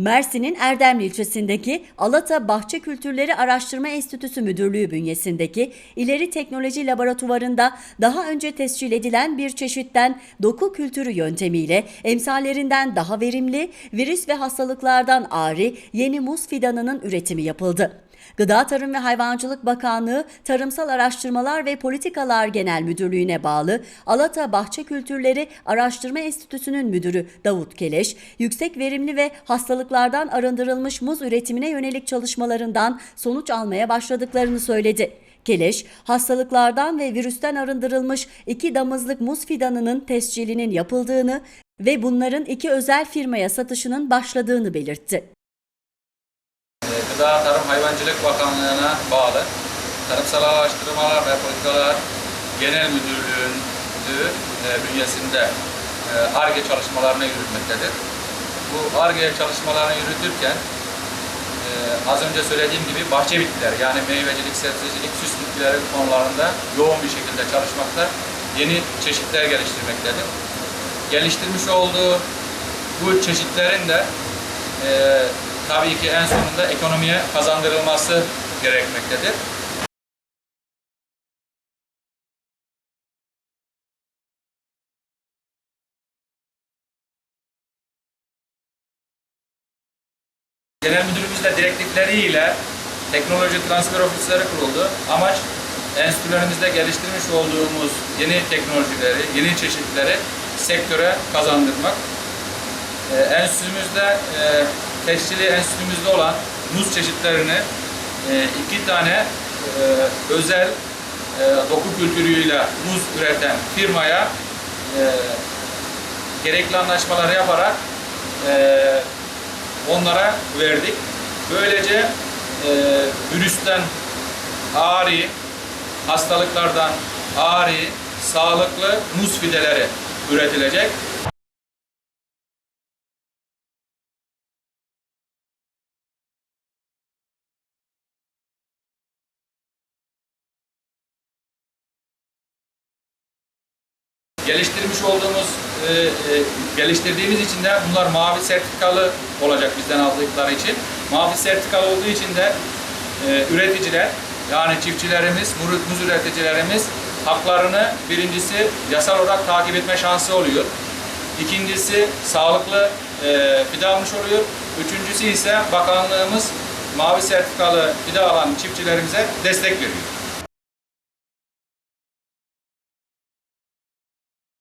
Mersin'in Erdemli ilçesindeki Alata Bahçe Kültürleri Araştırma Enstitüsü Müdürlüğü bünyesindeki İleri Teknoloji Laboratuvarında daha önce tescil edilen bir çeşitten doku kültürü yöntemiyle emsallerinden daha verimli virüs ve hastalıklardan ari yeni muz fidanının üretimi yapıldı. Gıda Tarım ve Hayvancılık Bakanlığı Tarımsal Araştırmalar ve Politikalar Genel Müdürlüğü'ne bağlı Alata Bahçe Kültürleri Araştırma Enstitüsü'nün müdürü Davut Keleş, yüksek verimli ve hastalıklardan arındırılmış muz üretimine yönelik çalışmalarından sonuç almaya başladıklarını söyledi. Keleş, hastalıklardan ve virüsten arındırılmış iki damızlık muz fidanının tescilinin yapıldığını ve bunların iki özel firmaya satışının başladığını belirtti. Gıda Tarım Hayvancılık Bakanlığı'na bağlı Tarımsal Araştırmalar ve Politikalar Genel Müdürlüğü e, bünyesinde ARGE çalışmalarını yürütmektedir. Bu ARGE çalışmalarını yürütürken e, az önce söylediğim gibi bahçe bitkileri yani meyvecilik, sebzecilik, süs bitkileri konularında yoğun bir şekilde çalışmakta, yeni çeşitler geliştirmektedir. Geliştirmiş olduğu bu çeşitlerin de e, tabii ki en sonunda ekonomiye kazandırılması gerekmektedir. Genel Müdürümüzle direktifleriyle teknoloji transfer ofisleri kuruldu. Amaç enstitülerimizde geliştirmiş olduğumuz yeni teknolojileri, yeni çeşitleri sektöre kazandırmak. Ee, enstitümüzde e, tescilli enstitümüzde olan muz çeşitlerini e, iki tane e, özel e, doku kültürüyle muz üreten firmaya e, gerekli anlaşmaları yaparak e, onlara verdik. Böylece e, virüsten ağrı, hastalıklardan ağrı, sağlıklı muz fideleri üretilecek. Geliştirmiş olduğumuz, e, e, geliştirdiğimiz için de bunlar mavi sertifikalı olacak bizden aldıkları için. Mavi sertifikalı olduğu için de e, üreticiler, yani çiftçilerimiz, muz üreticilerimiz haklarını birincisi yasal olarak takip etme şansı oluyor. İkincisi sağlıklı e, fide almış oluyor. Üçüncüsü ise bakanlığımız mavi sertifikalı fide alan çiftçilerimize destek veriyor.